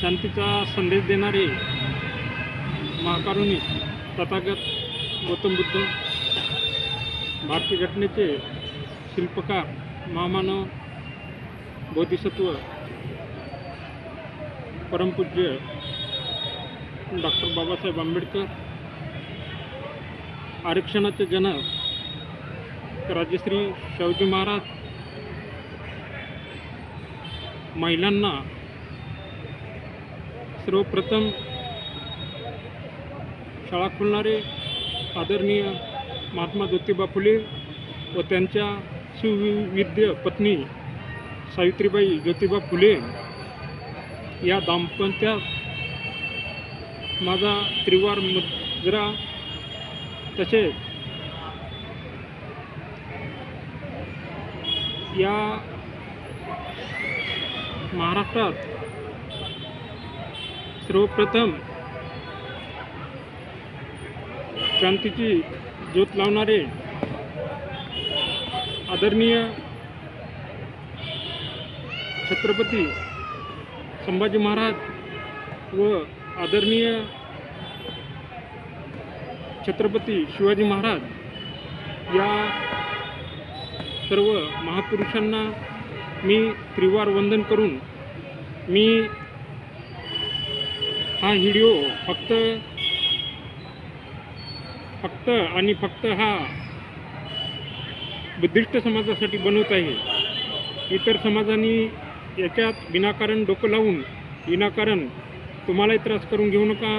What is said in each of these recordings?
शांतीचा संदेश देणारे महाकारुणी तथागत गौतम बुद्ध भारतीय घटनेचे शिल्पकार महामानव बोधिसत्व परमपूज्य डॉक्टर बाबासाहेब आंबेडकर आरक्षणाचे जनक राजश्री शाहूजी महाराज महिलांना सर्वप्रथम शाळा खोलणारे आदरणीय महात्मा ज्योतिबा फुले व त्यांच्या सुविध्य पत्नी सावित्रीबाई ज्योतिबा फुले या दाम्पत्यात माझा त्रिवार मुद्रा तसेच या महाराष्ट्रात सर्वप्रथम क्रांतीची ज्योत लावणारे आदरणीय छत्रपती संभाजी महाराज व आदरणीय छत्रपती शिवाजी महाराज या सर्व महापुरुषांना मी त्रिवार वंदन करून मी हा व्हिडिओ फक्त फक्त आणि फक्त हा बुद्धिस्ट समाजासाठी बनवत आहे. इतर समाजांनी याच्यात विनाकारण डोकं लावून विनाकारण तुम्हालाही त्रास करून घेऊ नका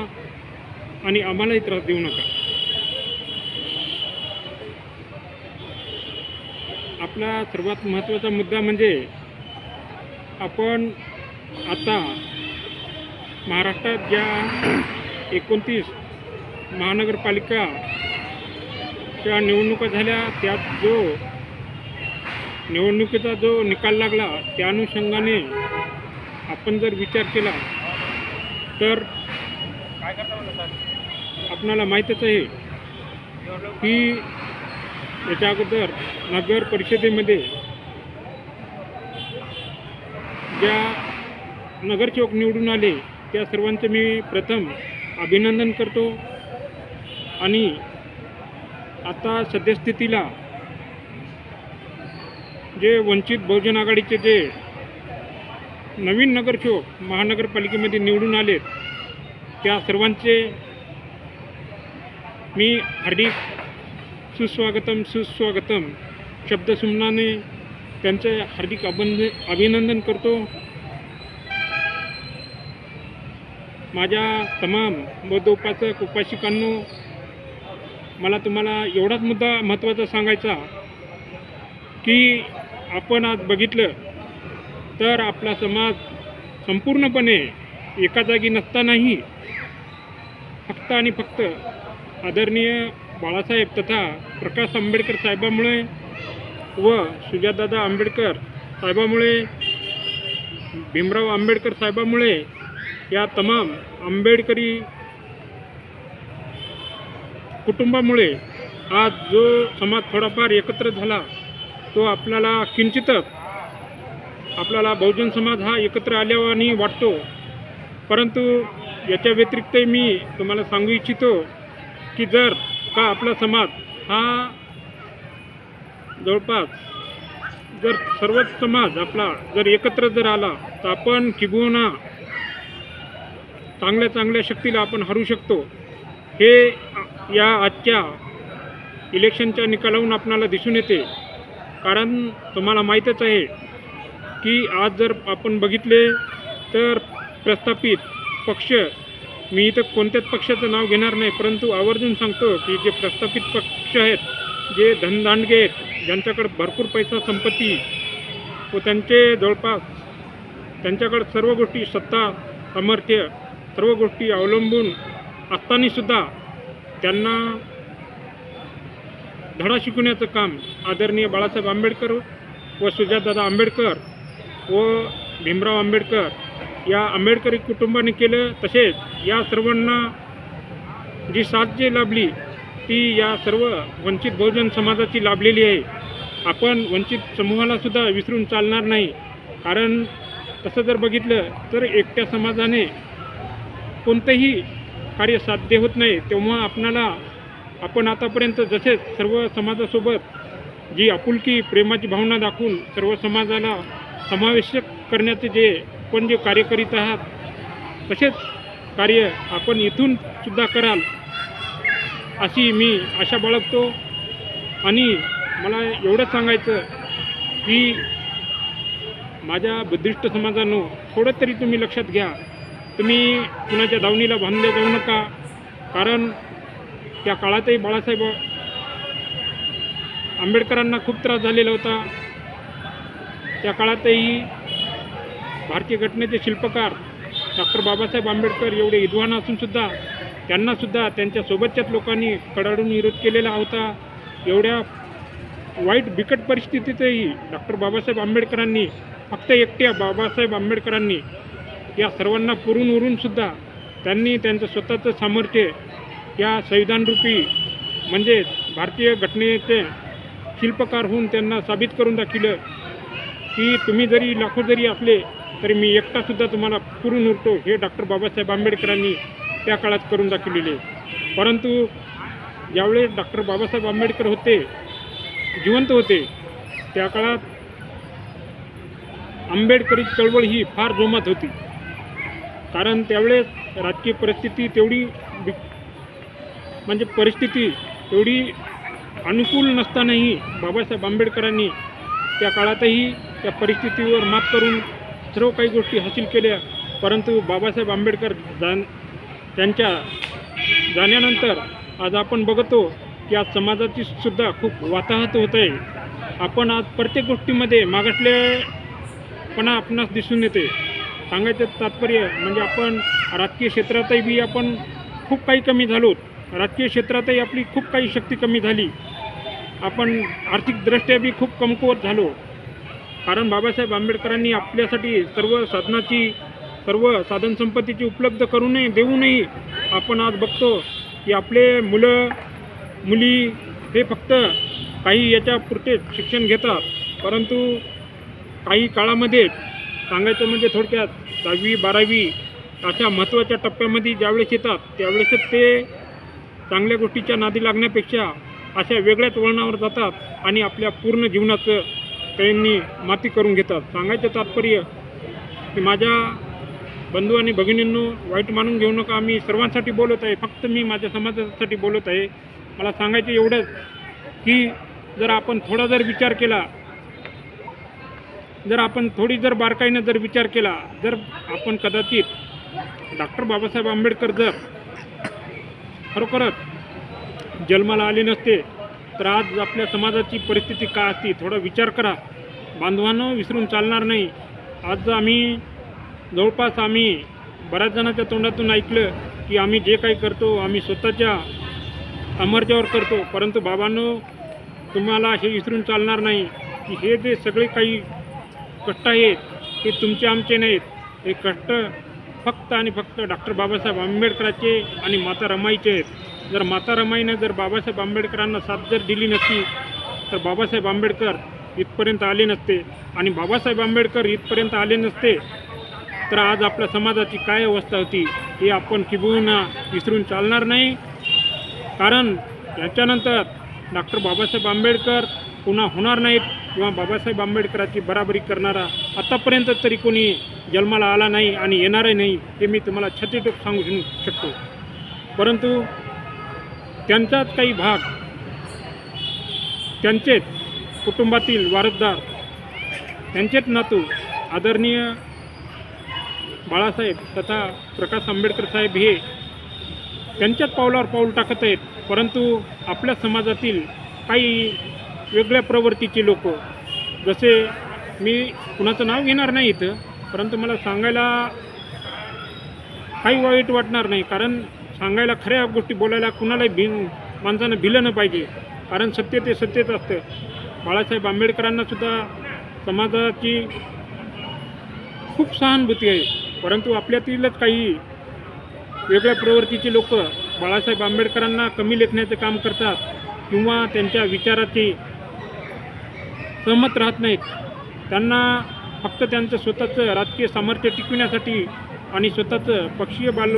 आणि आम्हालाही त्रास देऊ नका. आपला सर्वात महत्त्वाचा मुद्दा म्हणजे आपण आता महाराष्ट्रात ज्या एकोणतीस महानगरपालिकाच्या निवडणुका झाल्या त्यात जो निवडणुकीचा जो निकाल लागला त्या अनुषंगाने आपण जर विचार केला तर आपणाला माहीतच आहे की याच्या अगोदर नगर परिषदेमध्ये ज्या नगरसेवक निवडून आले त्या सर्वांचं मी प्रथम अभिनंदन करतो. आणि आता सद्यस्थितीला जे वंचित बहुजन आघाडीचे जे नवीन नगरसेवक महानगरपालिकेमध्ये निवडून आलेत त्या सर्वांचे मी हार्दिक सुस्वागतम सुस्वागतम शब्दसुमनाने त्यांचे हार्दिक अभन अभिनंदन करतो. माझ्या तमाम बौद्ध उपासक उपासिकांनो मला तुम्हाला एवढाच मुद्दा महत्त्वाचा सांगायचा की आपण आज बघितलं तर आपला समाज संपूर्णपणे एका जागी नसतानाही फक्त आणि फक्त आदरणीय बाळासाहेब तथा प्रकाश आंबेडकर साहेबामुळे व सुजातदादा आंबेडकर साहेबामुळे भीमराव आंबेडकर साहेबामुळे या तमाम आंबेडकरी कुटुंबामुळे आज जो समाज थोडाफार एकत्र झाला तो आपल्याला किंचितच आपल्याला बहुजन समाज हा एकत्र आल्यावानी वाटतो. परंतु याच्या व्यतिरिक्त मी तुम्हाला सांगू इच्छितो की जर का आपला समाज हा जवळपास जर सर्वच समाज आपला जर एकत्र जर आला तर आपण किंबहुना चांगल्या चांगल्या शक्तीला आपण हरू शकतो. हे या आजच्या इलेक्शनच्या निकालावरून आपणाला दिसून येते. कारण तुम्हाला माहीतच आहे की आज जर आपण बघितले तर प्रस्थापित पक्ष मी इथं कोणत्याच पक्षाचं नाव घेणार नाही परंतु आवर्जून सांगतो की जे प्रस्थापित पक्ष आहेत जे धनदांडगे आहेत ज्यांच्याकडे भरपूर पैसा संपत्ती व त्यांचे जवळपास त्यांच्याकडे सर्व गोष्टी सत्ता सामर्थ्य सर्व गोष्टी अवलंबून असतानासुद्धा त्यांना धडा शिकवण्याचं काम आदरणीय बाळासाहेब आंबेडकर व सुजातदादा आंबेडकर व भीमराव आंबेडकर या आंबेडकरी कुटुंबाने केलं. तसेच या सर्वांना जी साथ जी लाभली ती या सर्व वंचित बहुजन समाजाची लाभलेली आहे. आपण वंचित समूहाला सुद्धा विसरून चालणार नाही. कारण तसं जर बघितलं तर एकट्या समाजाने कोणतंही कार्य साध्य होत नाही तेव्हा आपणाला आपण आतापर्यंत जसेच सर्व समाजासोबत जी आपुलकी प्रेमाची भावना दाखवून सर्व समाजाला समावेशक करण्याचे जे आपण जे कार्य करीत आहात तसेच कार्य आपण इथून सुद्धा कराल अशी मी आशा बाळगतो. आणि मला एवढंच सांगायचं की माझ्या बुद्धिस्ट समाजानं थोडं तरी तुम्ही लक्षात घ्या. तुम्ही कुणाच्या दावणीला बांधले जाऊ नका. कारण त्या काळातही बाळासाहेब आंबेडकरांना खूप त्रास झालेला होता. त्या काळातही भारतीय घटनेचे शिल्पकार डॉक्टर बाबासाहेब आंबेडकर एवढे विद्वान असूनसुद्धा त्यांनासुद्धा त्यांच्यासोबतच्याच लोकांनी कडाडून विरोध केलेला होता. एवढ्या वाईट बिकट परिस्थितीतही डॉक्टर बाबासाहेब आंबेडकरांनी फक्त एकट्या बाबासाहेब आंबेडकरांनी या सर्वांना पुरून उरूनसुद्धा त्यांनी त्यांचं स्वतःचं सामर्थ्य या संविधानरूपी म्हणजे भारतीय घटनेचे शिल्पकार होऊन त्यांना साबित करून दाखवलं की तुम्ही जरी लाखो जरी असले तरी मी एकटासुद्धा तुम्हाला पुरून उरतो हे डॉक्टर बाबासाहेब आंबेडकरांनी त्या काळात करून दाखवलेले परंतु ज्यावेळेस डॉक्टर बाबासाहेब आंबेडकर होते जिवंत होते त्या काळात आंबेडकरी चळवळ ही फार जोमात होती. कारण त्यावेळेस राजकीय परिस्थिती तेवढी म्हणजे परिस्थिती तेवढी अनुकूल नसतानाही बाबासाहेब आंबेडकरांनी त्या काळातही त्या परिस्थितीवर मात करून सर्व काही गोष्टी हासिल केल्या. परंतु बाबासाहेब आंबेडकर जाण त्यांच्या जाण्यानंतर आज आपण बघतो की आज समाजाची सुद्धा खूप वाताहत होत आहे आपण आज प्रत्येक गोष्टीमध्ये मागासलेपणा आपणास दिसून येते सांगायचं तात्पर्य म्हणजे आपण राजकीय क्षेत्रातही बी आपण खूप काही कमी झालो. राजकीय क्षेत्रातही आपली खूप काही शक्ती कमी झाली. आपण आर्थिकदृष्ट्या बी खूप कमकुवत झालो. कारण बाबासाहेब आंबेडकरांनी आपल्यासाठी सर्व साधनाची सर्व साधनसंपत्तीची उपलब्ध करूनही देऊनही आपण आज बघतो की आपले मुलं मुली हे फक्त काही याच्या पुरतेच शिक्षण घेतात. परंतु काही काळामध्ये सांगायचं म्हणजे थोडक्यात दहावी बारावी अशा महत्त्वाच्या टप्प्यामध्ये ज्यावेळेस येतात त्यावेळेसच ते चांगल्या गोष्टीच्या नादी लागण्यापेक्षा अशा वेगळ्याच वळणावर जातात आणि आपल्या पूर्ण जीवनाचं त्यांनी माती करून घेतात. सांगायचं तात्पर्य की माझ्या बंधू आणि भगिनींनो वाईट मानून घेऊ नका आम्ही सर्वांसाठी बोलत आहे फक्त मी माझ्या समाजासाठी बोलत आहे. मला सांगायचं एवढंच की जर आपण थोडा जर विचार केला जर आपण थोडी जर बारकाईनं जर विचार केला जर आपण कदाचित डॉक्टर बाबासाहेब आंबेडकर जर खरोखरच जन्माला आले नसते तर आज आपल्या समाजाची परिस्थिती काय असती थोडा विचार करा. बांधवानं विसरून चालणार नाही. आज आम्ही जवळपास आम्ही बऱ्याच जणांच्या तोंडातून ऐकलं की आम्ही जे काही करतो आम्ही स्वतःच्या अमर्जावर करतो. परंतु बाबांनो तुम्हाला हे विसरून चालणार नाही की हे जे सगळे काही कष्ट आहेत ते तुमचे आमचे नाहीत. हे कष्ट फक्त आणि फक्त डॉक्टर बाबासाहेब आंबेडकरांचे आणि माता रमाईचे आहेत. जर माता रमाईनं जर बाबासाहेब आंबेडकरांना साथ जर दिली नसती तर बाबासाहेब आंबेडकर इथपर्यंत आले नसते. आणि बाबासाहेब आंबेडकर इथपर्यंत आले नसते तर आज आपल्या समाजाची काय अवस्था होती हे आपण किंबहुना विसरून चालणार नाही. कारण याच्यानंतर डॉक्टर बाबासाहेब आंबेडकर पुन्हा होणार नाहीत. किंवा बाबासाहेब आंबेडकराची बराबरी करणारा आतापर्यंत तरी कोणी जन्माला आला नाही आणि येणारही नाही हे मी तुम्हाला छत्तीटोक सांगू शकतो. परंतु त्यांचाच काही भाग त्यांचेच कुटुंबातील वारसदार त्यांचेच नातू आदरणीय बाळासाहेब तथा प्रकाश आंबेडकर साहेब हे त्यांच्याच पावलावर पाऊल टाकत आहेत. परंतु आपल्या समाजातील काही वेगळ्या प्रवृत्तीचे लोक. जसे मी कुणाचं नाव घेणार नाही इथं परंतु मला सांगायला काही वाईट वाटणार नाही कारण सांगायला खऱ्या गोष्टी बोलायला कुणालाही भि माणसानं भिलं न पाहिजे कारण सत्य ते सत्यच असतं. बाळासाहेब आंबेडकरांनासुद्धा समाजाची खूप सहानुभूती आहे परंतु आपल्यातीलच काही वेगळ्या प्रवृत्तीचे लोक बाळासाहेब आंबेडकरांना कमी लेखण्याचं काम करतात किंवा त्यांच्या विचाराची सहमत राहत नाहीत. त्यांना फक्त त्यांचं स्वतःचं राजकीय सामर्थ्य टिकविण्यासाठी आणि स्वतःचं पक्षीय बाल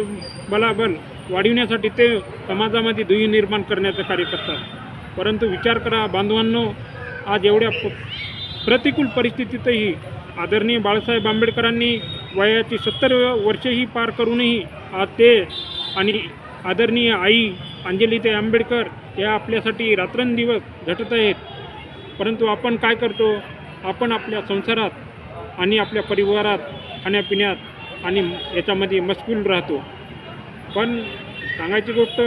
बलाबल वाढविण्यासाठी ते समाजामध्ये दुही निर्माण करण्याचं कार्य करतात. परंतु विचार करा बांधवांनो आज एवढ्या प्रतिकूल परिस्थितीतही आदरणीय बाळासाहेब आंबेडकरांनी वयाची सत्तर वर्षेही पार करूनही आज ते आणि आदरणीय आई अंजलिताई आंबेडकर या आपल्यासाठी रात्रंदिवस झटत आहेत. परंतु आपण काय करतो? आपण आपल्या संसारात आणि आपल्या परिवारात खाण्यापिण्यात आणि याच्यामध्ये मशगूल राहतो. पण सांगायची गोष्ट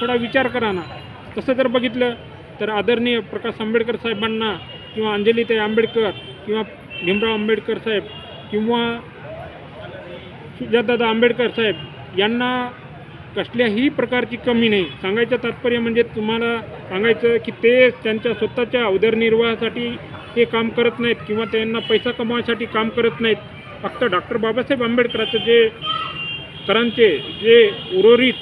थोडा विचार करा ना. तसं जर बघितलं तर आदरणीय प्रकाश आंबेडकर साहेबांना किंवा अंजलीताई आंबेडकर किंवा भीमराव आंबेडकर साहेब किंवा सुजातदादा आंबेडकर साहेब यांना कसल्याही प्रकारची कमी नाही. सांगायचं तात्पर्य म्हणजे तुम्हाला सांगायचं की ते त्यांच्या स्वतःच्या उदरनिर्वाहासाठी ते काम करत नाहीत किंवा त्यांना पैसा कमवायसाठी काम करत नाहीत. फक्त डॉक्टर बाबासाहेब आंबेडकरांचं जे करांचे जे उर्वरित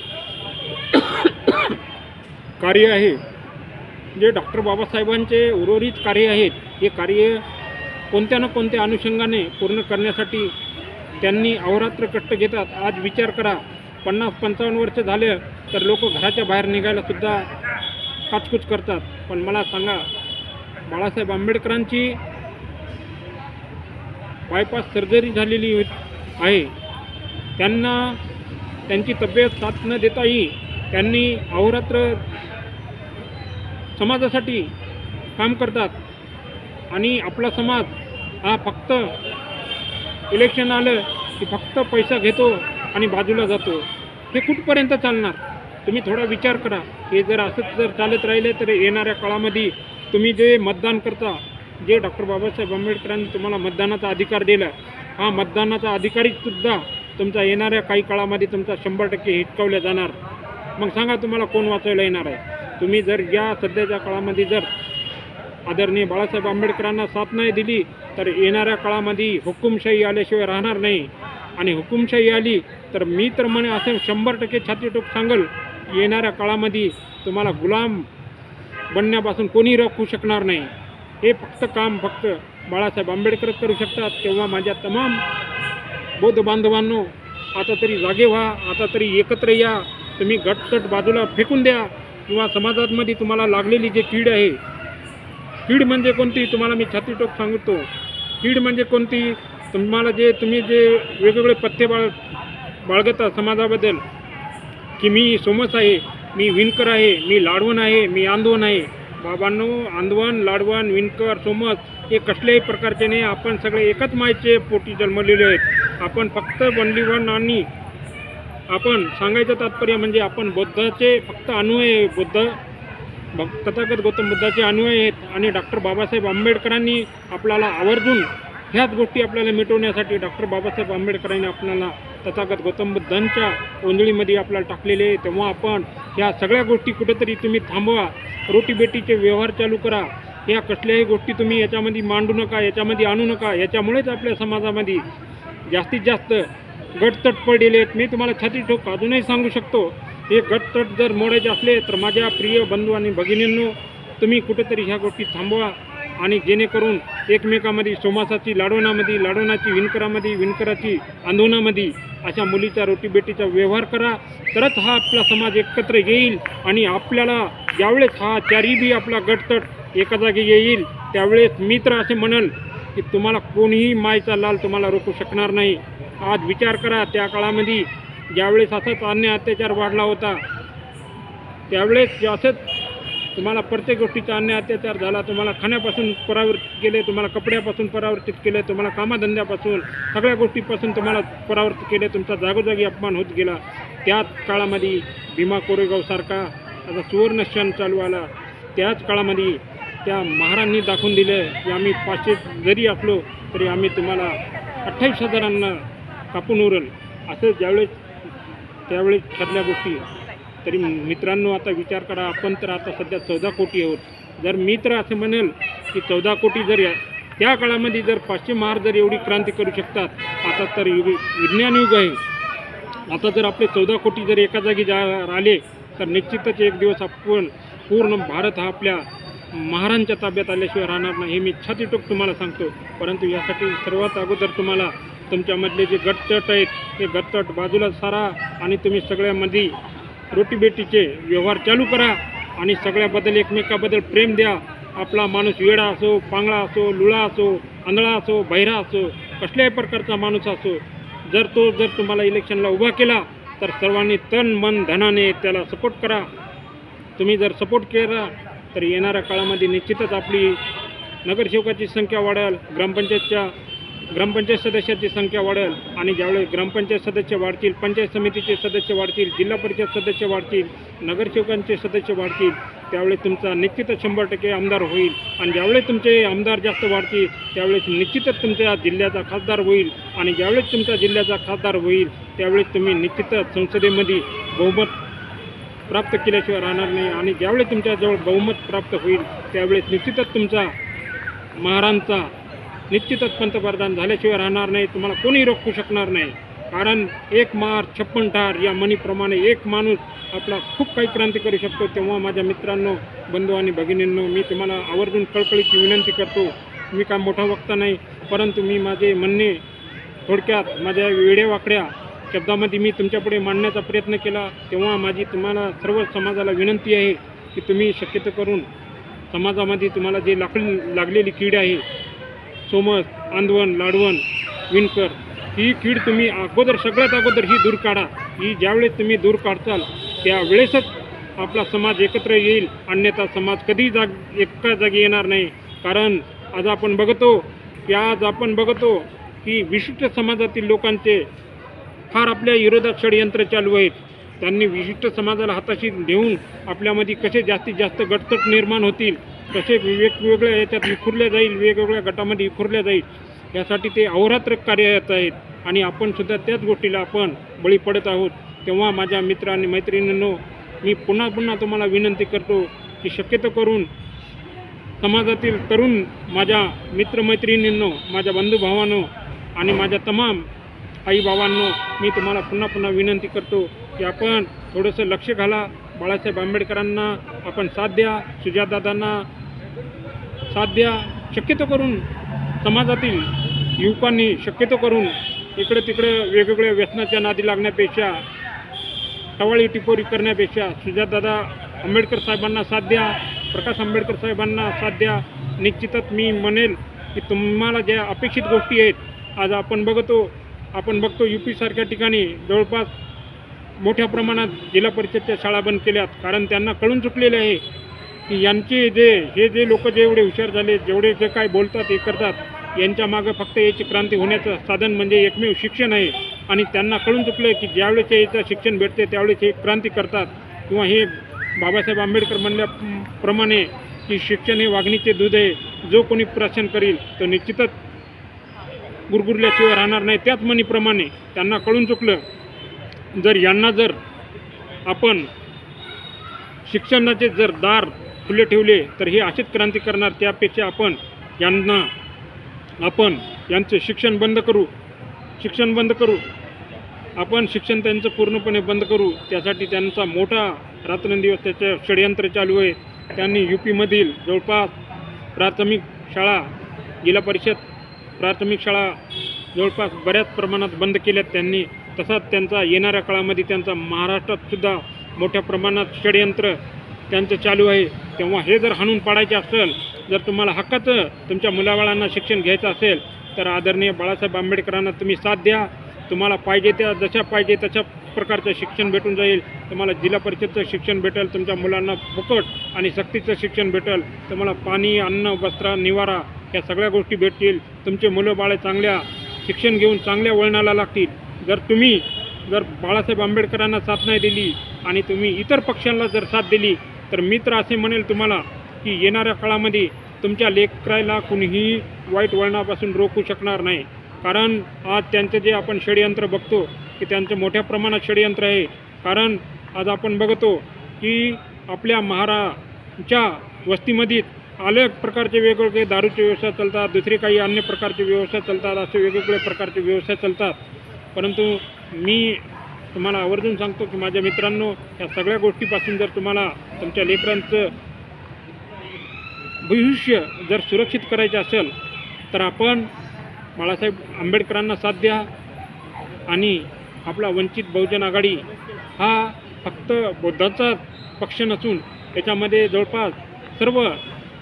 कार्य आहे जे डॉक्टर बाबासाहेबांचे उर्वरित कार्य आहेत हे कार्य कोणत्या ना कोणत्या अनुषंगाने पूर्ण करण्यासाठी त्यांनी अहोरात्र कष्ट घेतात आज विचार करा. पन्नास पंचावन्न वर्ष झाले तर लोक घराच्या बाहेर निघायला सुद्धा काचकूच करतात. पण मला सांगा बाळासाहेब आंबेडकरांची बायपास सर्जरी झालेली आहे. त्यांना त्यांची तब्येत साथ न देताही त्यांनी अहोरात्र समाजासाठी काम करतात. आणि आपला समाज हा फक्त इलेक्शन आलं की फक्त पैसा घेतो आणि बाजूला जातो. हे कुठपर्यंत चालणार? तुम्ही थोडा विचार करा. हे जर असंच जर चालत राहिले तर येणाऱ्या काळामध्ये तुम्ही जे मतदान करता जे डॉक्टर बाबासाहेब आंबेडकरांनी तुम्हाला मतदानाचा अधिकार दिला हा मतदानाचा अधिकारीसुद्धा तुमचा येणाऱ्या काही काळामध्ये तुमचा शंभर टक्के हिटकावल्या जाणार. मग सांगा तुम्हाला कोण वाचवायला येणार आहे? तुम्ही जर या सध्याच्या काळामध्ये जर आदरणीय बाळासाहेब आंबेडकरांना साथ नाही दिली तर येणाऱ्या काळामध्ये हुकुमशाही आल्याशिवाय राहणार नाही. आणि हुकुमशाही आली तर मी तर म्हणे असं शंभर टक्के छातीटोक सांगल येणाऱ्या काळामध्ये तुम्हाला गुलाम बनण्यापासून कोणी रोखू शकणार नाही. हे फक्त काम फक्त बाळासाहेब आंबेडकरच करू शकतात. तेव्हा माझ्या तमाम बौद्ध बांधवांनो आता तरी जागे व्हा आता तरी एकत्र या. तुम्ही गटतट बाजूला फेकून द्या किंवा समाजामध्ये तुम्हाला लागलेली जे कीड आहे कीड म्हणजे कोणती? तुम्हाला मी छातीटोक सांगतो. कीड म्हणजे कोणती? तुम्हाला जे तुम्ही जे वेगवेगळे पथ्य बाळ बाळगता समाजाबद्दल की मी सोमस आहे मी विणकर आहे मी लाडवण आहे मी आंदवण आहे. बाबांनो आंदवण लाडवण विणकर सोमस हे कसल्याही प्रकारचे नाही आपण सगळे एकच मायचे पोटी जन्मलेले आहेत. आपण फक्त बनलीवन आणि आपण सांगायचं तात्पर्य म्हणजे आपण बुद्धाचे फक्त अनुयायी आहे बुद्ध भग तथागत गौतम बुद्धाचे अनुयायी आहेत. आणि डॉक्टर बाबासाहेब आंबेडकरांनी आपल्याला आवर्जून ह्याच गोष्टी आपल्याला मिटवण्यासाठी डॉक्टर बाबासाहेब आंबेडकरांनी आपल्याला तथागत गौतम बुद्धांच्या ओंजळीमध्ये आपल्याला टाकलेले आहे. तेव्हा आपण ह्या सगळ्या गोष्टी कुठेतरी तुम्ही थांबवा. रोटीबेटीचे व्यवहार चालू करा. या कसल्याही गोष्टी तुम्ही याच्यामध्ये मांडू नका याच्यामध्ये आणू नका. याच्यामुळेच आपल्या समाजामध्ये जास्तीत जास्त गटतट पडलेले आहेत. मी तुम्हाला छाती ठोक अजूनही सांगू शकतो हे गटतट जर मोडायचे असले तर माझ्या प्रिय बंधू आणि भगिनींनो तुम्ही कुठेतरी ह्या गोष्टी थांबवा. आणि जेणेकरून एकमेकामध्ये सोमासाची लाडवणामध्ये लाडवणाची विणकरामध्ये विणकराची आंदोलनामध्ये अशा मुलीचा रोटीबेटीचा व्यवहार करा. तरच हा आपला समाज एकत्र येईल आणि आपल्याला ज्यावेळेस हा चारी बी आपला गटतट एका जागी येईल त्यावेळेस मी तर असे म्हणल की तुम्हाला कोणीही मायचा लाल तुम्हाला रोखू शकणार नाही. आज विचार करा त्या काळामध्ये ज्यावेळेस असाच अन्य अत्याचार वाढला होता त्यावेळेस असंच तुम्हाला प्रत्येक गोष्टीचा अन्याय अत्याचार झाला तुम्हाला खाण्यापासून परावृत्त केले तुम्हाला कपड्यापासून परावर्तित केले तुम्हाला कामाधंद्यापासून सगळ्या गोष्टीपासून तुम्हाला परावर्तित केले तुमचा जागोजागी अपमान होत गेला. त्याच काळामध्ये भीमा कोरेगावसारखा आता सुवर्ण क्षण चालू आला. त्याच काळामध्ये त्या महारांनी दाखवून दिलं की आम्ही पाचशे जरी असलो तरी आम्ही तुम्हाला अठ्ठावीस हजारांना कापून उरल. असं ज्यावेळेस त्यावेळेस ठरल्या गोष्टी. तरी मित्रांनो आता विचार करा आपण तर आता सध्या चौदा कोटी आहोत. जर मी तर असं म्हणेल की चौदा कोटी जर या त्या काळामध्ये जर पाचशे महार जर एवढी क्रांती करू शकतात आता तर युग विज्ञान युग आहे. आता जर आपले चौदा कोटी जर एका जागी जा आले तर निश्चितच एक दिवस आपण पूर्ण भारत हा आपल्या महारांच्या ताब्यात आल्याशिवाय राहणार नाही हे मी छातीटोक तुम्हाला सांगतो. परंतु यासाठी सर्वात अगोदर तुम्हाला तुमच्यामधले जे गटतट आहेत ते गटतट बाजूला सारा आणि तुम्ही सगळ्यामध्ये रोटीबेटीचे व्यवहार चालू करा आणि सगळ्याबद्दल एकमेकाबद्दल प्रेम द्या. आपला माणूस वेडा असो पांगळा असो लुळा असो आंधळा असो बहिरा असो कसल्याही प्रकारचा माणूस असो जर तो जर तुम्हाला इलेक्शनला उभा केला तर सर्वांनी तन मन धनाने त्याला सपोर्ट करा. तुम्ही जर सपोर्ट केला तर येणाऱ्या काळामध्ये निश्चितच आपली नगरसेवकाची संख्या वाढेल ग्रामपंचायतच्या ग्रामपंचायत सदस्याची संख्या वाढेल आणि ज्यावेळेस ग्रामपंचायत सदस्य वाढतील पंचायत समितीचे सदस्य वाढतील जिल्हा परिषद सदस्य वाढतील नगरसेवकांचे सदस्य वाढतील त्यावेळेस तुमचा निश्चितच शंभर टक्के आमदार होईल. आणि ज्यावेळेस तुमचे आमदार जास्त वाढतील त्यावेळेस निश्चितच तुमच्या जिल्ह्याचा खासदार होईल. आणि ज्यावेळेस तुमच्या जिल्ह्याचा खासदार होईल त्यावेळेस तुम्ही निश्चितच संसदेमध्ये बहुमत प्राप्त केल्याशिवाय राहणार नाही. आणि ज्यावेळेस तुमच्याजवळ बहुमत प्राप्त होईल त्यावेळेस निश्चितच तुमचा महारांचा निश्चितच पंतप्रधान झाल्याशिवाय राहणार नाही तुम्हाला कोणी रोखू शकणार नाही. कारण एक मार छप्पन ठार या म्हणीप्रमाणे एक माणूस आपला खूप काही क्रांती करू शकतो. तेव्हा माझ्या मित्रांनो बंधू आणि भगिनींनो मी तुम्हाला आवर्जून कळकळीची विनंती करतो. मी काय मोठा वक्ता नाही परंतु मी माझे म्हणणे थोडक्यात माझ्या वेडेवाकड्या शब्दामध्ये मी तुमच्यापुढे मांडण्याचा प्रयत्न केला. तेव्हा माझी तुम्हाला सर्व समाजाला विनंती आहे की तुम्ही शक्यतो करून समाजामध्ये तुम्हाला जे लाकडी लागलेली कीड आहे सोमस आंदवण लाडवण विणकर ही कीड तुम्ही अगोदर सगळ्यात अगोदर ही दूर काढा. ही ज्यावेळेस तुम्ही दूर काढताल त्यावेळेसच आपला समाज एकत्र येईल. अन्यथा समाज कधी जाग एका जागी येणार नाही. कारण आज आपण बघतो की आज आपण बघतो की विशिष्ट समाजातील लोकांचे फार आपल्या विरोधात षडयंत्र चालू आहेत. त्यांनी विशिष्ट समाजाला हाताशी घेऊन आपल्यामध्ये कसे जास्तीत जास्त गटतट निर्माण होतील कसे वेगवेगळ्या याच्यात विखुरल्या जाईल वेगवेगळ्या गटामध्ये विखुरल्या जाईल. यासाठी ते अहोरात्र कार्यरत आहेत. आणि आपणसुद्धा त्याच गोष्टीला आपण बळी पडत आहोत. तेव्हा माझ्या मित्र आणि मैत्रिणींनो मी पुन्हा पुन्हा तुम्हाला विनंती करतो की शक्यतो करून समाजातील तरुण माझ्या मित्रमैत्रिणींनो माझ्या बंधुभावांनो आणि माझ्या तमाम आईबाबांनो मी तुम्हाला पुन्हा पुन्हा विनंती करतो की आपण थोडंसं लक्ष घाला. बाळासाहेब आंबेडकरांना आपण साथ द्या सुजातदादांना साथ द्या. शक्यतो करून समाजातील युवकांनी शक्यतो करून इकडे तिकडे वेगवेगळ्या व्यसनाच्या नादी लागण्यापेक्षा टवाळी टिपोरी करण्यापेक्षा सुजातदादा आंबेडकर साहेबांना साथ द्या प्रकाश आंबेडकर साहेबांना साथ द्या. निश्चितच मी म्हणेल की तुम्हाला ज्या अपेक्षित गोष्टी आहेत आज आपण बघतो आपण बघतो यू पीसारख्या ठिकाणी जवळपास मोठ्या प्रमाणात जिल्हा परिषदच्या शाळा बंद केल्यात. कारण त्यांना कळून चुकलेले आहे की यांचे जे हे जे लोक जेवढे हुशार झाले जेवढे जे काय बोलतात हे करतात यांच्या मागं फक्त याची क्रांती होण्याचं साधन म्हणजे एकमेव शिक्षण आहे. आणि त्यांना कळून चुकलं की ज्यावेळेस याचं शिक्षण भेटते त्यावेळेस हे क्रांती करतात. किंवा हे बाबासाहेब आंबेडकर म्हणल्याप्रमाणे की शिक्षण हे वागणीचे दूध आहे. जो कोणी प्राशन करील तो निश्चितच गुरगुरल्याशिवाय राहणार नाही. त्याच म्हणीप्रमाणे त्यांना कळून चुकलं जर यांना जर आपण शिक्षणाचे जर दार खुले ठेवले तर हे अशीच क्रांती करणार. त्यापेक्षा आपण यांना आपण यांचं शिक्षण बंद करू. शिक्षण बंद करू. आपण शिक्षण त्यांचं पूर्णपणे बंद करू. त्यासाठी त्यांचा मोठा रात्रंदिवस त्याचं षडयंत्र चालू आहे. त्यांनी यू पीमधील जवळपास प्राथमिक शाळा जिल्हा परिषद प्राथमिक शाळा जवळपास बऱ्याच प्रमाणात बंद केल्यात त्यांनी. तसाच त्यांचा येणाऱ्या काळामध्ये त्यांचा महाराष्ट्रात सुद्धा मोठ्या प्रमाणात षडयंत्र त्यांचं चालू आहे. तेव्हा हे जर हाणून पाडायचे असेल जर तुम्हाला हक्काचं तुमच्या मुलाबाळांना शिक्षण घ्यायचं असेल तर आदरणीय बाळासाहेब आंबेडकरांना तुम्ही साथ द्या. तुम्हाला पाहिजे त्या जशा पाहिजे तशा प्रकारचं शिक्षण भेटून जाईल. तुम्हाला जिल्हा परिषदचं शिक्षण भेटेल तुमच्या मुलांना फुकट आणि सक्तीचं शिक्षण भेटेल तुम्हाला पाणी अन्न वस्त्र निवारा या सगळ्या गोष्टी भेटतील. तुमचे मुलं बाळे चांगल्या शिक्षण घेऊन चांगल्या वळणाला लागतील. जर तुम्ही जर बाळासाहेब आंबेडकरांना साथ नाही दिली आणि तुम्ही इतर पक्षांना जर साथ दिली तर मी तर असे म्हणेल तुम्हाला की येणाऱ्या काळामध्ये तुमच्या लेकराला कुणीही वाईट वळणापासून रोखू शकणार नाही. कारण आज त्यांचं जे आपण षडयंत्र बघतो की त्यांचं मोठ्या प्रमाणात षडयंत्र आहे. कारण आज आपण बघतो की आपल्या महाराच्या वस्तीमध्ये अनेक प्रकारचे वेगवेगळे दारूचे व्यवसाय चालतात दुसरे काही अन्य प्रकारचे व्यवसाय चालतात असे वेगवेगळे प्रकारचे व्यवसाय चालतात. परंतु मी तुम्हाला आवर्जून सांगतो की माझ्या मित्रांनो या सगळ्या गोष्टीपासून जर तुम्हाला तुमच्या लेकरांचं भविष्य जर सुरक्षित करायचे असेल तर आपण बाळासाहेब आंबेडकरांना साथ द्या आणि आपला वंचित बहुजन आघाडी हा फक्त बौद्धांचा पक्ष नसून त्याच्यामध्ये जवळपास सर्व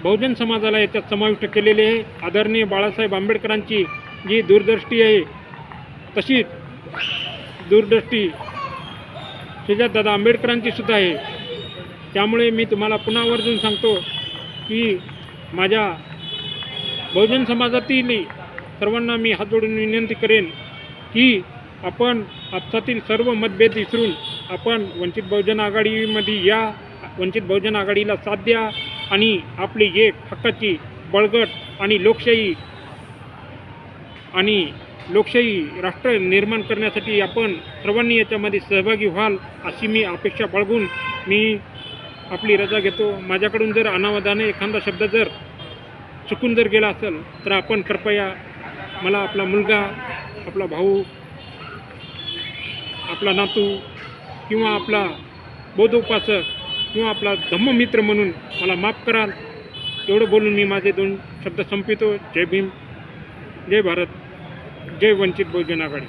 बहुजन समाजाला याच्यात समाविष्ट केलेले आहे. आदरणीय बाळासाहेब आंबेडकरांची जी दूरदृष्टी आहे तशीच दूरदृष्टी सुजातदादा आंबेडकरांची सुद्धा आहे. त्यामुळे मी तुम्हाला पुन्हा आवर्जून सांगतो की माझ्या बहुजन समाजातील सर्वांना मी हात जोडून विनंती करेन की आपण आपसातील सर्व मतभेद विसरून आपण वंचित बहुजन आघाडीमध्ये या वंचित बहुजन आघाडीला साथ द्या आणि आपली एक हक्काची बळगट आणि लोकशाही आणि लोकशाही राष्ट्र निर्माण करण्यासाठी आपण सर्वांनी याच्यामध्ये सहभागी व्हाल अशी मी अपेक्षा बाळगून मी आपली रजा घेतो. माझ्याकडून जर अनावधाने एखादा शब्द जर चुकून जर गेला असेल तर आपण कृपया मला आपला मुलगा आपला भाऊ आपला नातू किंवा आपला बोधोपासक किंवा आपला धम्ममित्र म्हणून मला माफ कराल. एवढं बोलून मी माझे दोन शब्द संपितो जय भीम. जय भारत. जय वंचित बहुजन आघाडी.